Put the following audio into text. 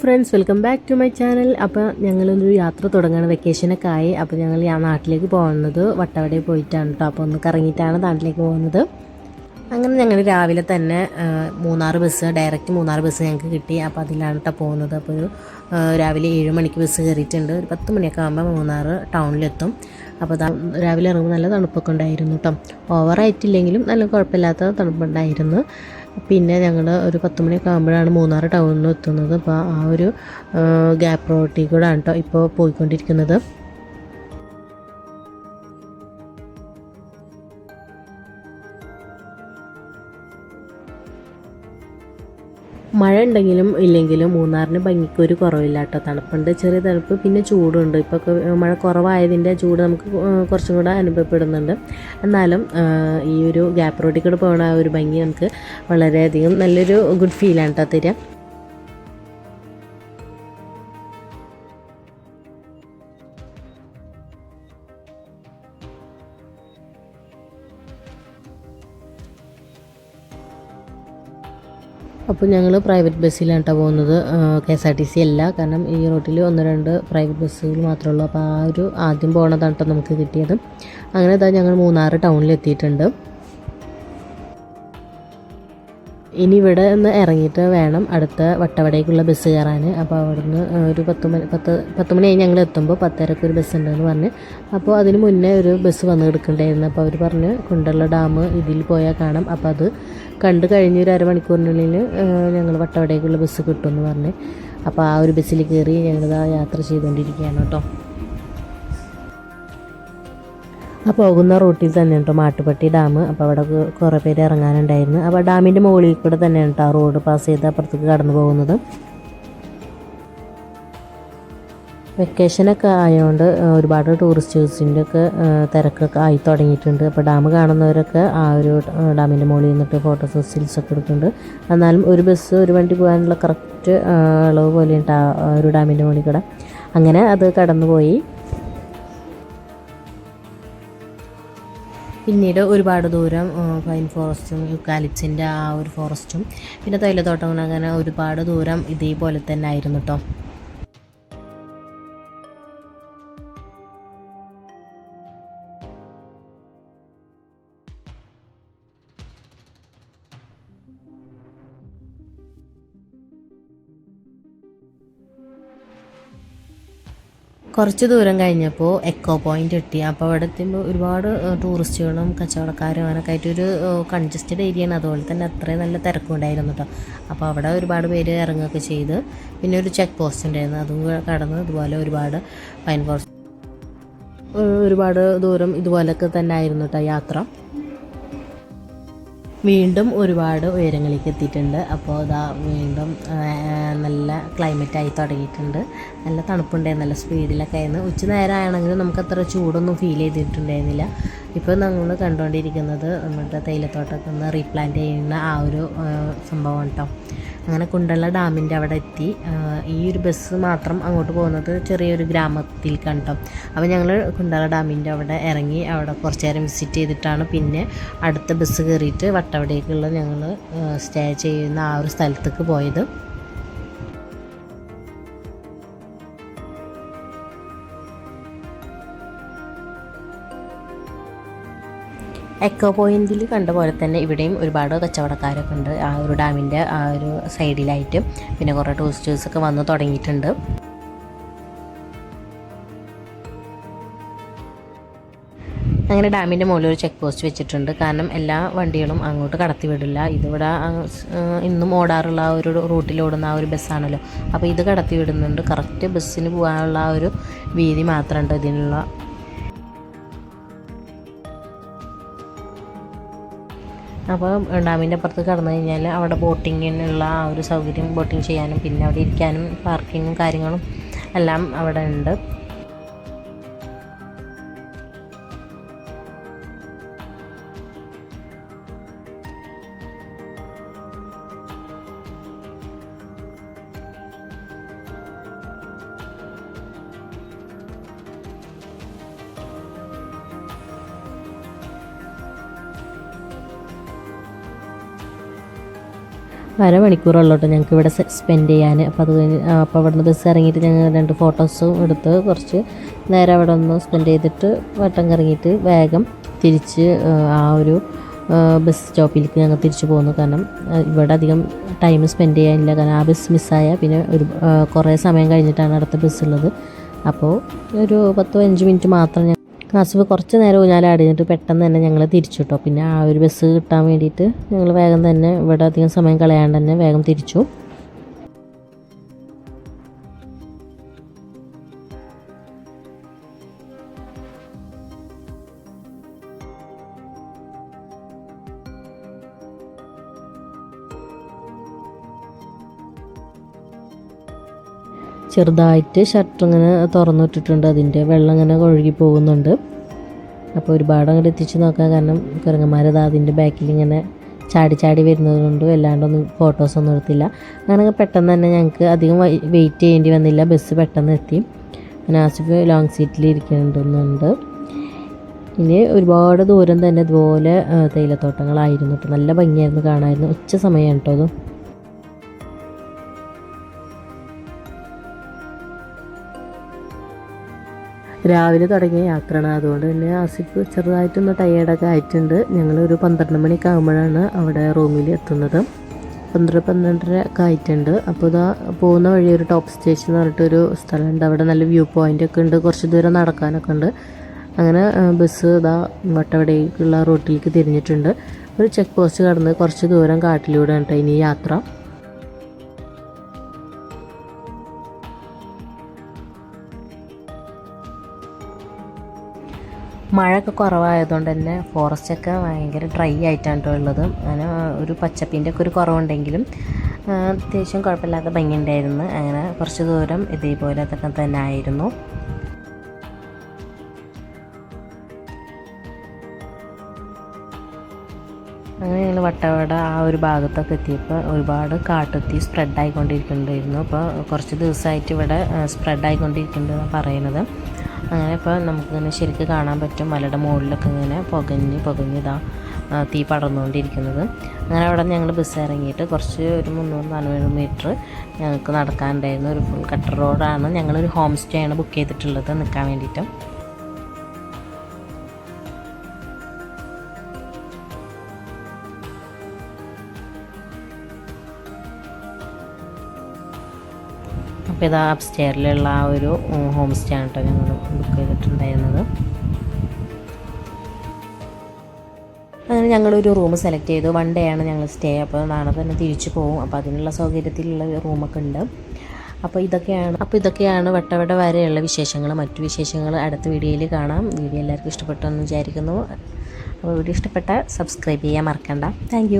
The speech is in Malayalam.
Friends welcome back to my channel അപ്പോൾ ഞങ്ങളൊരു യാത്ര തുടങ്ങുകയാണ് വെക്കേഷനൊക്കെ ആയി. അപ്പോൾ ഞങ്ങൾ ആ നാട്ടിലേക്ക് പോകുന്നത് വട്ടവടയിൽ പോയിട്ടാണ് കേട്ടോ അപ്പോൾ ഒന്ന് കറങ്ങിയിട്ടാണ് നാട്ടിലേക്ക് പോകുന്നത്. അങ്ങനെ ഞങ്ങൾ രാവിലെ തന്നെ Munnar bus direct Munnar bus ഞങ്ങൾക്ക് കിട്ടി. അപ്പോൾ അതിലാണ് കേട്ടോ പോകുന്നത്. അപ്പോൾ ഒരു രാവിലെ ഏഴ് മണിക്ക് ബസ് കയറിയിട്ടുണ്ട്. ഒരു പത്ത് മണിയൊക്കെ ആകുമ്പോൾ മൂന്നാർ ടൗണിലെത്തും. അപ്പോൾ രാവിലെ ഇറങ്ങുമ്പോൾ നല്ല തണുപ്പൊക്കെ ഉണ്ടായിരുന്നു കേട്ടോ ഓവറായിട്ടില്ലെങ്കിലും നല്ല കുഴപ്പമില്ലാത്ത തണുപ്പുണ്ടായിരുന്നു. പിന്നെ ഞങ്ങൾ ഒരു പത്ത് മണിയൊക്കെ ആകുമ്പോഴാണ് മൂന്നാർ ടൗണിൽ എത്തുന്നത്. അപ്പോൾ ആ ഒരു ഗ്യാപ്പ് റോട്ടിൽ കൂടെ ആണ് കേട്ടോ ഇപ്പോൾ പോയിക്കൊണ്ടിരിക്കുന്നത്. മഴ ഉണ്ടെങ്കിലും ഇല്ലെങ്കിലും മൂന്നാറിന് ഭംഗിക്ക് ഒരു കുറവില്ല തണുപ്പുണ്ട് ചെറിയ തണുപ്പ് പിന്നെ ചൂടുണ്ട്. ഇപ്പോൾ മഴ കുറവായതിന്റെ ചൂട് നമുക്ക് കുറച്ചും കൂടെ അനുഭവപ്പെടുന്നുണ്ട്. എന്നാലും ഈ ഒരു ഗ്യാപ്പ് റോഡിൽ കൂടെ പോകുന്ന ആ ഒരു ഭംഗി നമുക്ക് വളരെയധികം നല്ലൊരു ഗുഡ് ഫീലാണ് കേട്ടോ തരിക. അപ്പോൾ ഞങ്ങൾ പ്രൈവറ്റ് ബസ്സിലാണ് കേട്ടോ പോകുന്നത് K S R T C അല്ല. കാരണം ഈ റൂട്ടിൽ ഒന്ന് രണ്ട് പ്രൈവറ്റ് ബസ്സുകൾ മാത്രമേ ഉള്ളൂ. അപ്പോൾ ആ ഒരു ആദ്യം പോകണതാണ് കേട്ടോ നമുക്ക് കിട്ടിയത്. അങ്ങനെ ഇതാ ഞങ്ങൾ മൂന്നാറ് ടൗണിൽ എത്തിയിട്ടുണ്ട് ഇനി ഇവിടെ നിന്ന് ഇറങ്ങിയിട്ട് വേണം അടുത്ത വട്ടവടേക്കുള്ള ബസ് കയറാൻ. അപ്പോൾ അവിടുന്ന് ഒരു പത്ത് മണി പത്ത് പത്ത് മണി ഞങ്ങൾ എത്തുമ്പോൾ പത്തരക്ക് ഒരു ബസ് ഉണ്ടെന്ന് പറഞ്ഞ്. അപ്പോൾ അതിന് മുന്നേ ഒരു ബസ് വന്ന് കിടക്കണ്ടായിരുന്നു അപ്പോൾ അവർ പറഞ്ഞ് കുണ്ടള്ള ഡാം ഇതിൽ പോയാൽ കാണാം. അപ്പോൾ അത് കണ്ട് കഴിഞ്ഞ് ഒരു അരമണിക്കൂറിനുള്ളിൽ ഞങ്ങൾ വട്ടവടേക്കുള്ള ബസ് കിട്ടുമെന്ന് പറഞ്ഞ്. അപ്പോൾ ആ ഒരു ബസ്സിൽ കയറി ഞങ്ങളിതാ യാത്ര ചെയ്തുകൊണ്ടിരിക്കുകയാണ് കേട്ടോ. ആ പോകുന്ന റൂട്ടിൽ തന്നെ കേട്ടോ മാട്ടുപട്ടി ഡാം. അപ്പോൾ അവിടെ കുറേ പേര് ഇറങ്ങാനുണ്ടായിരുന്നു. അപ്പോൾ ഡാമിന്റെ മുകളിൽ കൂടെ തന്നെയാണ് കേട്ടോ ആ റോഡ് പാസ് ചെയ്ത് അപ്പുറത്തേക്ക് കടന്നു പോകുന്നത്. വെക്കേഷനൊക്കെ ആയതുകൊണ്ട് ഒരുപാട് ടൂറിസ്റ്റേഴ്സിന്റെ ഒക്കെ തിരക്കൊക്കെ ആയി തുടങ്ങിയിട്ടുണ്ട്. അപ്പോൾ ഡാം കാണുന്നവരൊക്കെ ആ ഒരു ഡാമിന്റെ മുകളിൽ നിന്നിട്ട് ഫോട്ടോസ് സ്റ്റിൽസ് ഒക്കെ എടുക്കുന്നുണ്ട്. എന്നാലും ഒരു ബസ് ഒരു വണ്ടി പോകാനുള്ള കറക്റ്റ് അളവ് പോലെയുണ്ട് ആ ഒരു ഡാമിന്റെ മുകളിൽ കൂടെ. അങ്ങനെ അത് കടന്നു പിന്നീട് ഒരുപാട് ദൂരം പൈൻ ഫോറസ്റ്റും യുക്കാലിപ്സിന്റെ ആ ഒരു ഫോറസ്റ്റും പിന്നെ തൈലത്തോട്ടം അങ്ങനെ ഒരുപാട് ദൂരം ഇതേപോലെ തന്നെ ആയിരുന്നു കേട്ടോ കുറച്ച് ദൂരം കഴിഞ്ഞപ്പോൾ എക്കോ പോയിന്റ് എത്തി. അപ്പോൾ അവിടെ എത്തുമ്പോൾ ഒരുപാട് ടൂറിസ്റ്റുകളും കച്ചവടക്കാരും അങ്ങനെയൊക്കെ ആയിട്ട് ഒരു കൺജസ്റ്റഡ് ഏരിയയാണ് അതുപോലെ തന്നെ അത്രയും നല്ല തിരക്കും ഉണ്ടായിരുന്നു കേട്ടോ അപ്പോൾ അവിടെ ഒരുപാട് പേര് ഇറങ്ങുകയൊക്കെ ചെയ്ത്. പിന്നെ ഒരു ചെക്ക് പോസ്റ്റ് ഉണ്ടായിരുന്നു. അതും കടന്ന് ഇതുപോലെ ഒരുപാട് പൈൻ ഫോറസ്റ്റ് ഒരുപാട് ദൂരം ഇതുപോലൊക്കെ തന്നെ ആയിരുന്നു കേട്ടോ യാത്ര. വീണ്ടും ഒരുപാട് ഉയരങ്ങളിലേക്ക് എത്തിയിട്ടുണ്ട്. അപ്പോൾ ഇതാ വീണ്ടും നല്ല ക്ലൈമറ്റായി തുടങ്ങിയിട്ടുണ്ട്. നല്ല തണുപ്പുണ്ടായിരുന്നു നല്ല സ്പീഡിലൊക്കെ ആയിരുന്നു. ഉച്ച നേരമാണെങ്കിലും നമുക്ക് അത്ര ചൂടൊന്നും ഫീൽ ചെയ്തിട്ടുണ്ടായിരുന്നില്ല. ഇപ്പോൾ നമ്മൾ കണ്ടുകൊണ്ടിരിക്കുന്നത് നമ്മുടെ തേയിലത്തോട്ടത്തിൽ ഒന്ന് റീപ്ലാന്റ് ചെയ്യുന്ന ആ ഒരു സംഭവം കേട്ടോ. അങ്ങനെ കുണ്ടള ഡാമിന്റെ അവിടെ എത്തി. ഈ ഒരു ബസ് മാത്രം അങ്ങോട്ട് പോകുന്നത് ചെറിയൊരു ഗ്രാമത്തിൽ കണ്ടോ. അപ്പോൾ ഞങ്ങൾ കുണ്ടള ഡാമിന്റെ അവിടെ ഇറങ്ങി അവിടെ കുറച്ച് നേരം വിസിറ്റ് ചെയ്തിട്ടാണ് പിന്നെ അടുത്ത ബസ് കയറിയിട്ട് വട്ടവടേക്കുള്ള ഞങ്ങൾ സ്റ്റേ ചെയ്യുന്ന ആ ഒരു സ്ഥലത്തേക്ക് പോയത്. എക്കോ പോയിന്റിൽ കണ്ട പോലെ തന്നെ ഇവിടെയും ഒരുപാട് കച്ചവടക്കാരൊക്കെ ഉണ്ട്. ആ ഒരു ഡാമിന്റെ ആ ഒരു സൈഡിലായിട്ട് പിന്നെ കുറേ ടൂറിസ്റ്റേഴ്സൊക്കെ വന്ന് തുടങ്ങിയിട്ടുണ്ട്. അങ്ങനെ ഡാമിന്റെ മുകളിൽ ഒരു ചെക്ക് പോസ്റ്റ് വെച്ചിട്ടുണ്ട്. കാരണം എല്ലാ വണ്ടികളും അങ്ങോട്ട് കടത്തി വിടില്ല. ഇതിവിടെ ഇന്നും ഓടാറുള്ള ആ ഒരു റൂട്ടിലോടുന്ന ആ ഒരു ബസ്സാണല്ലോ. അപ്പോൾ ഇത് കടത്തി വിടുന്നുണ്ട്. കറക്റ്റ് ബസ്സിന് പോകാനുള്ള ആ ഒരു വീതി മാത്രമുണ്ട് ഇതിനുള്ള അപ്പോൾ ഡാമിന്റെ അപ്പുറത്ത് കടന്നു കഴിഞ്ഞാൽ അവിടെ ബോട്ടിങ്ങിനുള്ള ആ ഒരു സൗകര്യം ബോട്ടിങ് ചെയ്യാനും പിന്നെ അവിടെ ഇരിക്കാനും പാർക്കിങ്ങും കാര്യങ്ങളും എല്ലാം അവിടെ ഉണ്ട്. അരമണിക്കൂറുള്ളൂ കേട്ടോ ഞങ്ങൾക്ക് ഇവിടെ സ്പെൻഡ് ചെയ്യാൻ അപ്പോൾ അത് കഴിഞ്ഞ് അപ്പോൾ അവിടെ നിന്ന് ബസ് ഇറങ്ങിയിട്ട് ഞങ്ങൾ രണ്ട് ഫോട്ടോസും എടുത്ത് കുറച്ച് നേരെ അവിടെ ഒന്ന് സ്പെൻഡ് ചെയ്തിട്ട് വട്ടം കറങ്ങിയിട്ട് വേഗം തിരിച്ച് ആ, ഒരു ബസ് സ്റ്റോപ്പിലേക്ക് ഞങ്ങൾ തിരിച്ചു പോകുന്നു കാരണം ഇവിടെ അധികം ടൈം സ്പെൻഡ് ചെയ്യാനില്ല. കാരണം ആ ബസ് മിസ്സായ പിന്നെ ഒരു കുറേ സമയം കഴിഞ്ഞിട്ടാണ് അടുത്ത ബസ് ഉള്ളത്. അപ്പോൾ ഒരു പത്തോ അഞ്ച് മിനിറ്റ് മാത്രം ആസിഫ് കുറച്ച് നേരം ഊഞ്ഞാൽ അടിഞ്ഞിട്ട് പെട്ടെന്ന് തന്നെ ഞങ്ങൾ തിരിച്ചു കേട്ടോ പിന്നെ ആ ഒരു ബസ് കിട്ടാൻ വേണ്ടിയിട്ട് ഞങ്ങൾ വേഗം തന്നെ ഇവിടെ അധികം സമയം കളയാണ്ട് തന്നെ വേഗം തിരിച്ചു. ചെറുതായിട്ട് ഷട്ടർ ഇങ്ങനെ തുറന്നിട്ടിട്ടുണ്ട് അതിന്റെ വെള്ളം ഇങ്ങനെ ഒഴുകി പോകുന്നുണ്ട്. അപ്പോൾ ഒരുപാട് അങ്ങോട്ട് എത്തിച്ച് നോക്കാൻ കാരണം കുരങ്ങന്മാരത് അതിന്റെ ബാക്കിൽ ഇങ്ങനെ ചാടി ചാടി വരുന്നത് കൊണ്ട് വല്ലാണ്ടൊന്നും ഫോട്ടോസൊന്നും എടുത്തില്ല. അങ്ങനെ പെട്ടെന്ന് തന്നെ ഞങ്ങൾക്ക് അധികം വെയിറ്റ് ചെയ്യേണ്ടി വന്നില്ല. ബസ് പെട്ടെന്ന് എത്തി. ആസിഫ് ലോങ് സീറ്റിൽ ഇരിക്കുന്നുണ്ട് ഇനി ഒരുപാട് ദൂരം തന്നെ ഇതുപോലെ തേയിലത്തോട്ടങ്ങളായിരുന്നു. നല്ല ഭംഗിയായിരുന്നു കാണാമായിരുന്നു ഉച്ച സമയമാണ് കേട്ടോ അത് രാവിലെ തുടങ്ങിയ യാത്രയാണ്. അതുകൊണ്ട് തന്നെ ആസിഫ് ചെറുതായിട്ടൊന്ന് ടയേർഡൊക്കെ ആയിട്ടുണ്ട്. ഞങ്ങൾ ഒരു പന്ത്രണ്ട് മണിയൊക്കെ ആകുമ്പോഴാണ് അവിടെ റൂമിൽ എത്തുന്നത്. പന്ത്രണ്ട് പന്ത്രണ്ടര ഒക്കെ ആയിട്ടുണ്ട്. അപ്പോൾ ഇതാ പോകുന്ന വഴി ഒരു ടോപ്പ് സ്റ്റേഷൻ എന്ന് പറഞ്ഞിട്ടൊരു സ്ഥലമുണ്ട്. അവിടെ നല്ല വ്യൂ പോയിന്റ് ഒക്കെ ഉണ്ട്. കുറച്ച് ദൂരം നടക്കാനൊക്കെ ഉണ്ട്. അങ്ങനെ ബസ് ഇതാ വട്ടവടേക്കുള്ള റൂട്ടിലേക്ക് തിരിഞ്ഞിട്ടുണ്ട്. ഒരു ചെക്ക് പോസ്റ്റ് കടന്ന് കുറച്ച് ദൂരം കാട്ടിലൂടെ ഉണ്ട് ഇനി യാത്ര. മഴയൊക്കെ കുറവായതുകൊണ്ട് തന്നെ ഫോറസ്റ്റൊക്കെ ഭയങ്കര ഡ്രൈ ആയിട്ടാണ് കേട്ടോ ഉള്ളത്. അങ്ങനെ ഒരു പച്ചപ്പിന്റെ ഒക്കെ ഒരു കുറവുണ്ടെങ്കിലും അത്യാവശ്യം കുഴപ്പമില്ലാത്ത ഭംഗി ഉണ്ടായിരുന്നു അങ്ങനെ കുറച്ച് ദൂരം ഇതേപോലെ തന്നെ ആയിരുന്നു. അങ്ങനെ ഞങ്ങൾ വട്ടവട ആ ഒരു ഭാഗത്തൊക്കെ എത്തിയപ്പോൾ ഒരുപാട് കാട്ടുത്തി സ്പ്രെഡ് ആയിക്കൊണ്ടിരിക്കുന്നുണ്ടായിരുന്നു അപ്പോൾ കുറച്ച് ദിവസമായിട്ട് ഇവിടെ സ്പ്രെഡ് ആയിക്കൊണ്ടിരിക്കുന്നുണ്ടെന്ന് പറയുന്നത്. അങ്ങനെ ഇപ്പോൾ നമുക്കിങ്ങനെ ശരിക്കും കാണാൻ പറ്റും. മലയുടെ മുകളിലൊക്കെ ഇങ്ങനെ പുകഞ്ഞ് പുകഞ്ഞിതാ തീ പടർന്നുകൊണ്ടിരിക്കുന്നത്. അങ്ങനെ അവിടെ ഞങ്ങൾ ബസ് ഇറങ്ങിയിട്ട് കുറച്ച് ഒരു മുന്നൂറ് നാനൂറ് മീറ്റർ ഞങ്ങൾക്ക് നടക്കാനുണ്ടായിരുന്നു ഒരു ഫുൾ കട്ടർ റോഡാണ് ഞങ്ങളൊരു ഹോം സ്റ്റേ ആണ് ബുക്ക് ചെയ്തിട്ടുള്ളത് നിൽക്കാൻ വേണ്ടിയിട്ട്. അപ്പോൾ ഇത് അപ്സ്റ്റെയറിലുള്ള ആ ഒരു ഹോം സ്റ്റേ ആണ് കേട്ടോ ഞങ്ങൾ ബുക്ക് ചെയ്തിട്ടുണ്ടായിരുന്നത്. അങ്ങനെ ഞങ്ങളൊരു റൂം സെലക്ട് ചെയ്തു. വൺ ഡേ ആണ് ഞങ്ങൾ സ്റ്റേ അപ്പോൾ നാളെ തന്നെ തിരിച്ചു പോകും അപ്പോൾ അതിനുള്ള സൗകര്യത്തിലുള്ള റൂമൊക്കെ ഉണ്ട്. അപ്പോൾ ഇതൊക്കെയാണ് അപ്പോൾ ഇതൊക്കെയാണ് വട്ടവട വരെയുള്ള വിശേഷങ്ങൾ. മറ്റു വിശേഷങ്ങൾ അടുത്ത വീഡിയോയിൽ കാണാം. വീഡിയോ എല്ലാവർക്കും ഇഷ്ടപ്പെട്ടെന്ന് വിചാരിക്കുന്നു. അപ്പോൾ വീഡിയോ ഇഷ്ടപ്പെട്ടാൽ സബ്സ്ക്രൈബ് ചെയ്യാൻ മറക്കണ്ട. താങ്ക്